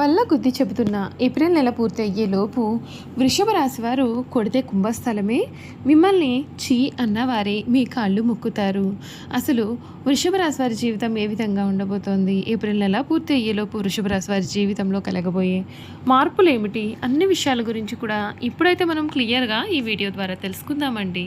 బల్ల గుద్ది చెబుతున్న ఏప్రిల్ నెల పూర్తి అయ్యే లోపు వృషభ రాశి వారు కొడితే కుంభస్థలమే? మిమ్మల్ని చీ అన్నవారే మీ కాళ్ళు మొక్కుతారు. అసలు వృషభ రాశి వారి జీవితం ఏ విధంగా ఉండబోతోంది? ఏప్రిల్ నెల పూర్తి అయ్యేలోపు వృషభ రాశి వారి జీవితంలో కలగబోయే మార్పులు ఏమిటి అన్ని విషయాల గురించి కూడా ఇప్పుడైతే మనం క్లియర్గా ఈ వీడియో ద్వారా తెలుసుకుందామండి.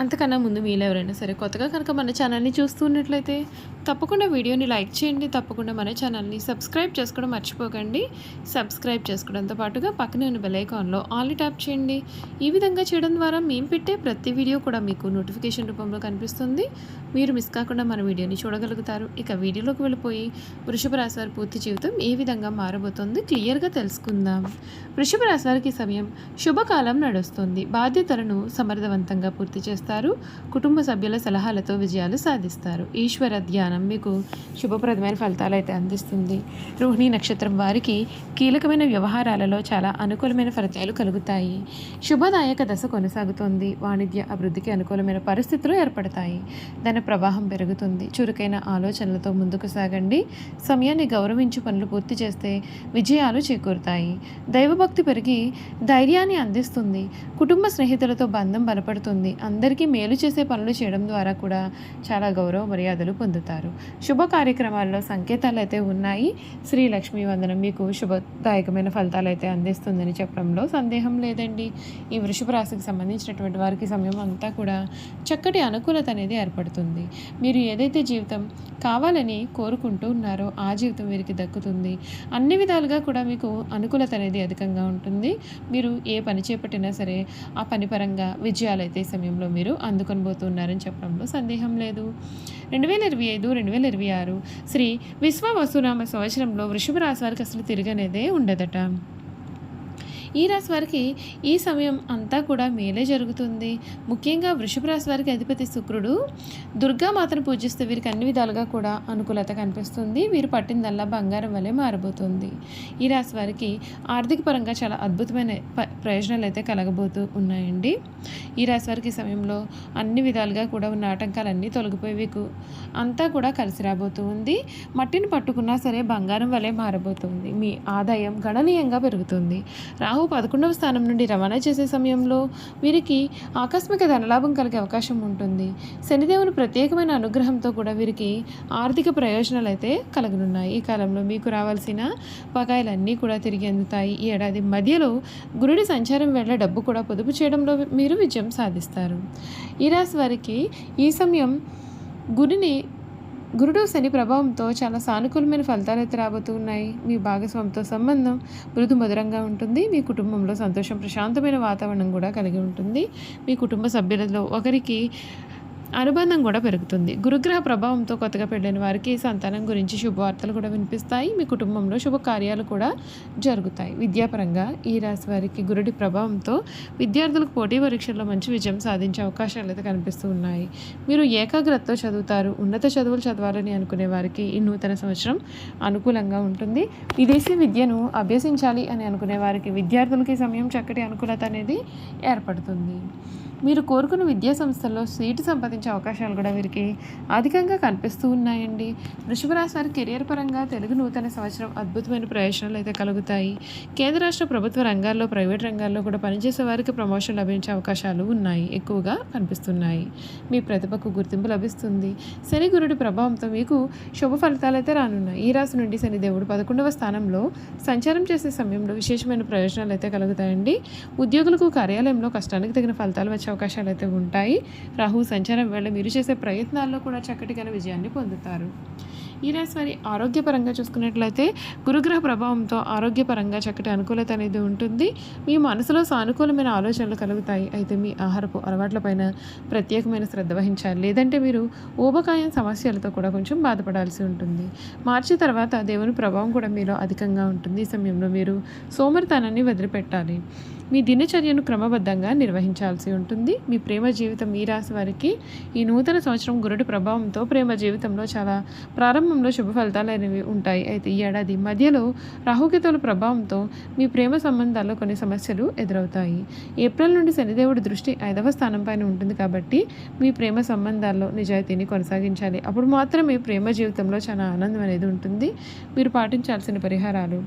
అంతకన్నా ముందు మీరు ఎవరైనా సరే కొత్తగా కనుక మన ఛానల్ని చూస్తున్నట్లయితే తప్పకుండా వీడియోని లైక్ చేయండి తప్పకుండా మన ఛానల్ని సబ్స్క్రైబ్ చేసుకోవడం మర్చిపోకండి. సబ్స్క్రైబ్ చేసుకోవడంతో పాటుగా పక్కనే ఉన్న బెలైకాన్లో ఆల్ ట్యాప్ చేయండి. ఈ విధంగా చేయడం ద్వారా మేము పెట్టే ప్రతి వీడియో కూడా మీకు నోటిఫికేషన్ రూపంలో కనిపిస్తుంది. మీరు మిస్ కాకుండా మన వీడియోని చూడగలుగుతారు. ఇక వీడియోలోకి వెళ్ళిపోయి వృషభ రాశివారి పూర్తి జీవితం ఏ విధంగా మారబోతుంది క్లియర్గా తెలుసుకుందాం. వృషభ రాశివారికి సమయం శుభకాలం నడుస్తుంది. బాధ్యతలను సమర్థవంతంగా పూర్తి చేస్తారు. కుటుంబ సభ్యుల సలహాలతో విజయాలు సాధిస్తారు. ఈశ్వర ధ్యానం మీకు శుభప్రదమైన ఫలితాలు అయితే అందిస్తుంది. రోహిణి నక్షత్రం వారికి కీలకమైన వ్యవహారాలలో చాలా అనుకూలమైన ఫలితాలు కలుగుతాయి. శుభదాయక దశ కొనసాగుతుంది. వాణిజ్య అభివృద్ధికి అనుకూలమైన పరిస్థితులు ఏర్పడతాయి. ధన ప్రవాహం పెరుగుతుంది. చురుకైన ఆలోచనలతో ముందుకు సాగండి. సమయాన్ని గౌరవించి పనులు పూర్తి చేస్తే విజయాలు చేకూరుతాయి. దైవభక్తి పెరిగి ధైర్యాన్ని అందిస్తుంది. కుటుంబ స్నేహితులతో బంధం బలపడుతుంది. అందరి అందరికీ మేలు చేసే పనులు చేయడం ద్వారా కూడా చాలా గౌరవ మర్యాదలు పొందుతారు. శుభ కార్యక్రమాల్లో సంకేతాలు అయితే ఉన్నాయి. శ్రీ లక్ష్మీ వందనం మీకు శుభదాయకమైన ఫలితాలు అయితే అందిస్తుందని చెప్పడంలో సందేహం లేదండి. ఈ వృషభ రాశికి సంబంధించినటువంటి వారికి సమయం అంతా కూడా చక్కటి అనుకూలత అనేది ఏర్పడుతుంది. మీరు ఏదైతే జీవితం కావాలని కోరుకుంటూ ఉన్నారో ఆ జీవితం వీరికి దక్కుతుంది. అన్ని విధాలుగా కూడా మీకు అనుకూలత అనేది అధికంగా ఉంటుంది. మీరు ఏ పని చేపట్టినా సరే ఆ పని పరంగా విజయాలు అయితే సమయంలో మీరు అందుకొని పోతున్నారని చెప్పడంలో సందేహం లేదు. రెండు వేల ఇరవై ఐదు రెండు వేల ఇరవై ఆరు శ్రీ విశ్వ వసునామ సంవత్సరంలో వృషభ రాశి వారికి అసలు తిరగనేదే ఉండదట. ఈ రాశి వారికి ఈ సమయం అంతా కూడా మేలే జరుగుతుంది. ముఖ్యంగా వృషభ రాశి వారికి అధిపతి శుక్రుడు దుర్గామాతను పూజిస్తే వీరికి అన్ని విధాలుగా కూడా అనుకూలత కనిపిస్తుంది. వీరు పట్టిందల్లా బంగారం వలె మారబోతుంది. ఈ రాశి వారికి ఆర్థిక పరంగా చాలా అద్భుతమైన ప- ప్రయోజనాలు అయితే కలగబోతూ ఉన్నాయండి. ఈ రాశి వారికి సమయంలో అన్ని విధాలుగా కూడా ఉన్న ఆటంకాలన్నీ తొలగిపోయి మీకు అంతా కూడా కలిసి రాబోతూ ఉంది. మట్టిని పట్టుకున్నా సరే బంగారం వలె మారబోతుంది మీ ఆదాయం గణనీయంగా పెరుగుతుంది. రాహు పదకొండవ స్థానం నుండి రవాణా చేసే సమయంలో వీరికి ఆకస్మిక ధనలాభం కలిగే అవకాశం ఉంటుంది. శనిదేవుని ప్రత్యేకమైన అనుగ్రహంతో కూడా వీరికి ఆర్థిక ప్రయోజనాలు అయితే కలగనున్నాయి. ఈ కాలంలో మీకు రావాల్సిన బకాయిలన్నీ కూడా తిరిగి అందుతాయి. ఈ ఏడాది మధ్యలో గురుడి సంచారం వేళ డబ్బు కూడా పొదుపు చేయడంలో మీరు విజయం సాధిస్తారు. ఈ రాశి వారికి ఈ సమయం గురిని గురుడు శని ప్రభావంతో చాలా సానుకూలమైన ఫలితాలు అయితే రాబోతున్నాయి. మీ భాగస్వామితో సంబంధం మృదు మధురంగా ఉంటుంది. మీ కుటుంబంలో సంతోషం ప్రశాంతమైన వాతావరణం కూడా కలిగి ఉంటుంది. మీ కుటుంబ సభ్యులలో ఒకరికి అనుబంధం కూడా పెరుగుతుంది. గురుగ్రహ ప్రభావంతో కొత్తగా పెళ్ళిన వారికి సంతానం గురించి శుభవార్తలు కూడా వినిపిస్తాయి. మీ కుటుంబంలో శుభకార్యాలు కూడా జరుగుతాయి. విద్యాపరంగా ఈ రాశి వారికి గురుడి ప్రభావంతో విద్యార్థులకు పోటీ పరీక్షల్లో మంచి విజయం సాధించే అవకాశాలు అయితే కనిపిస్తూ ఉన్నాయి. మీరు ఏకాగ్రతతో చదువుతారు. ఉన్నత చదువులు చదవాలని అనుకునే వారికి ఈ నూతన సంవత్సరం అనుకూలంగా ఉంటుంది. విదేశీ విద్యను అభ్యసించాలి అని అనుకునే వారికి విద్యార్థులకి సమయం చక్కటి అనుకూలత అనేది ఏర్పడుతుంది. మీరు కోరుకున్న విద్యా సంస్థల్లో సీటు సంపాదించే అవకాశాలు కూడా వీరికి అధికంగా కనిపిస్తూ ఉన్నాయండి. వృషభ రాశి వారి కెరియర్ పరంగా తెలుగు నూతన సంవత్సరం అద్భుతమైన ప్రయోజనాలు అయితే కలుగుతాయి. కేంద్ర రాష్ట్ర ప్రభుత్వ రంగాల్లో ప్రైవేట్ రంగాల్లో కూడా పనిచేసే వారికి ప్రమోషన్ లభించే అవకాశాలు ఉన్నాయి. ఎక్కువగా కనిపిస్తున్నాయి. మీ ప్రతిభకు గుర్తింపు లభిస్తుంది. శని గురుడి ప్రభావంతో మీకు శుభ ఫలితాలు అయితే రానున్నాయి. ఈ రాశి నుండి శని దేవుడు పదకొండవ స్థానంలో సంచారం చేసే సమయంలో విశేషమైన ప్రయోజనాలు అయితే కలుగుతాయండి. ఉద్యోగులకు కార్యాలయంలో కష్టానికి తగిన ఫలితాలు వచ్చే అవకాశాలు అయితే ఉంటాయి. రాహు సంచారం వేళ మీరు చేసే ప్రయత్నాల్లో కూడా చక్కటిగా విజయాన్ని పొందుతారు. ఈ రాశి వారి ఆరోగ్యపరంగా చూసుకున్నట్లయితే గురుగ్రహ ప్రభావంతో ఆరోగ్యపరంగా చక్కటి అనుకూలత అనేది ఉంటుంది. మీ మనసులో సానుకూలమైన ఆలోచనలు కలుగుతాయి. అయితే మీ ఆహారపు అలవాట్లపైన ప్రత్యేకమైన శ్రద్ధ వహించాలి. లేదంటే మీరు ఊబకాయం సమస్యలతో కూడా కొంచెం బాధపడాల్సి ఉంటుంది. మార్చి తర్వాత దేవుని ప్రభావం కూడా మీలో అధికంగా ఉంటుంది. ఈ సమయంలో మీరు సోమరితనాన్ని వదిలిపెట్టాలి. మీ దినచర్యను క్రమబద్ధంగా నిర్వహించాల్సి ఉంటుంది. మీ ప్రేమ జీవితం ఈ రాశి వారికి ఈ నూతన సంవత్సరం గురుడి ప్రభావంతో ప్రేమ జీవితంలో చాలా ప్రారంభంలో శుభ ఫలితాలు అనేవి ఉంటాయి. అయితే ఈ ఏడాది మధ్యలో రాహుకేతుల ప్రభావంతో మీ ప్రేమ సంబంధాల్లో కొన్ని సమస్యలు ఎదురవుతాయి. ఏప్రిల్ నుండి శనిదేవుడి దృష్టి ఐదవ స్థానం పైన ఉంటుంది కాబట్టి మీ ప్రేమ సంబంధాల్లో నిజాయితీని కొనసాగించాలి. అప్పుడు మాత్రమే ప్రేమ జీవితంలో చాలా ఆనందం అనేది ఉంటుంది. మీరు పాటించాల్సిన పరిహారాలు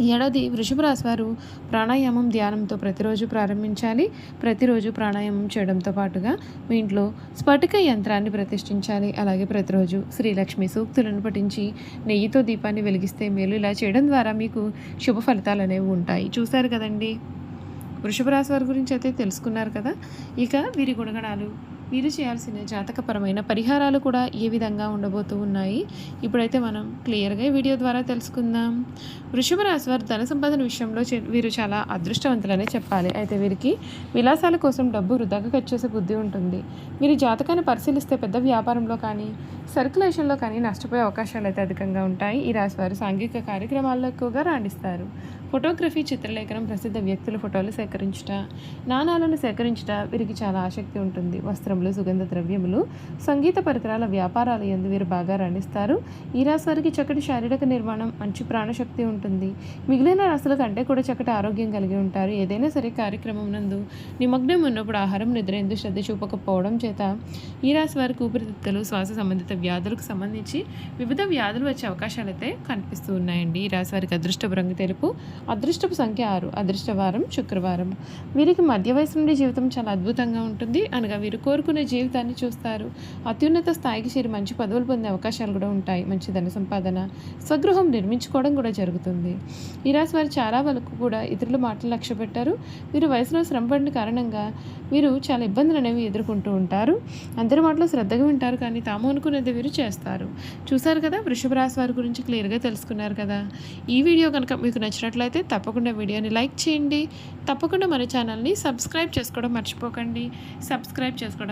ఈ ఏడాది వృషభ రాశి వారు ప్రాణాయామం ధ్యానంతో ప్రతిరోజు ప్రారంభించాలి. ప్రతిరోజు ప్రాణాయామం చేయడంతో పాటుగా మీ ఇంట్లో స్ఫటిక యంత్రాన్ని ప్రతిష్ఠించాలి. అలాగే ప్రతిరోజు శ్రీలక్ష్మి సూక్తులను పఠించి నెయ్యితో దీపాన్ని వెలిగిస్తే మేలు. ఇలా చేయడం ద్వారా మీకు శుభ ఫలితాలు అనేవి ఉంటాయి. చూశారు కదండి? వృషభ రాశి వారి గురించి అయితే తెలుసుకున్నారు కదా? ఇక వీరి గుణగణాలు. వీరు చేయాల్సిన జాతకపరమైన పరిహారాలు కూడా ఏ విధంగా ఉండబోతూ ఉన్నాయి? ఇప్పుడైతే మనం క్లియర్గా ఈ వీడియో ద్వారా తెలుసుకుందాం. వృషభ రాశి వారు ధన సంపాదన విషయంలో వీరు చాలా అదృష్టవంతులనే చెప్పాలి. అయితే వీరికి విలాసాల కోసం డబ్బు వృధాగా ఖర్చు చేసే బుద్ధి ఉంటుంది. మీరు జాతకాన్ని పరిశీలిస్తే పెద్ద వ్యాపారంలో కానీ సర్క్యులేషన్లో కానీ నష్టపోయే అవకాశాలు అయితే అధికంగా ఉంటాయి. ఈ రాశి వారు సాంఘిక కార్యక్రమాల్లో ఎక్కువగా రాణిస్తారు. ఫోటోగ్రఫీ చిత్రలేఖనం ప్రసిద్ధ వ్యక్తుల ఫోటోలు సేకరించుట నాణాలను సేకరించుట వీరికి చాలా ఆసక్తి ఉంటుంది. వస్త్రం వస్త్రములు సుగంధ ద్రవ్యములు సంగీత పరికరాల వ్యాపారాలు ఎందు వీరు బాగా రాణిస్తారు. ఈ రాశి వారికి చక్కటి శారీరక నిర్మాణం మంచి ప్రాణశక్తి ఉంటుంది. మిగిలిన రాశుల కంటే కూడా చక్కటి ఆరోగ్యం కలిగి ఉంటారు. ఏదైనా సరే కార్యక్రమం నందు నిమగ్నం ఉన్నప్పుడు ఆహారం నిద్ర ఎందు శ్రద్ధ చూపకపోవడం చేత ఈ రాశి వారికి ఊపిరితిత్తులు శ్వాస సంబంధిత వ్యాధులకు సంబంధించి వివిధ వ్యాధులు వచ్చే అవకాశాలు అయితే కనిపిస్తూ ఉన్నాయండి. ఈ రాశి వారికి అదృష్టపు రంగు తెలుపు అదృష్టపు సంఖ్య ఆరు అదృష్టవారం శుక్రవారం. వీరికి మధ్య వయసు నుండి జీవితం చాలా అద్భుతంగా ఉంటుంది. అనగా వీరు కోరుకునే జీవితాన్ని చూస్తారు. అత్యున్నత స్థాయికి చేరి మంచి పదవులు పొందే అవకాశాలు కూడా ఉంటాయి. మంచి ధన సంపాదన స్వగృహం నిర్మించుకోవడం కూడా జరుగుతుంది. ఈ రాశి వారు చాలా వరకు కూడా ఇతరుల మాటలు లక్ష్య పెట్టారు. వీరు వయసులో శ్రమ పడిన కారణంగా వీరు చాలా ఇబ్బందులు అనేవి ఎదుర్కొంటూ ఉంటారు. అందరి మాటలు శ్రద్ధగా వింటారు కానీ తాము అనుకున్నది వీరు చేస్తారు. చూశారు కదా వృషభ రాశి వారి గురించి క్లియర్గా తెలుసుకున్నారు కదా. ఈ వీడియో కనుక మీకు నచ్చినట్లయితే తప్పకుండా వీడియోని లైక్ చేయండి. తప్పకుండా మన ఛానల్ని సబ్స్క్రైబ్ చేసుకోవడం మర్చిపోకండి. సబ్స్క్రైబ్ చేసుకోవడం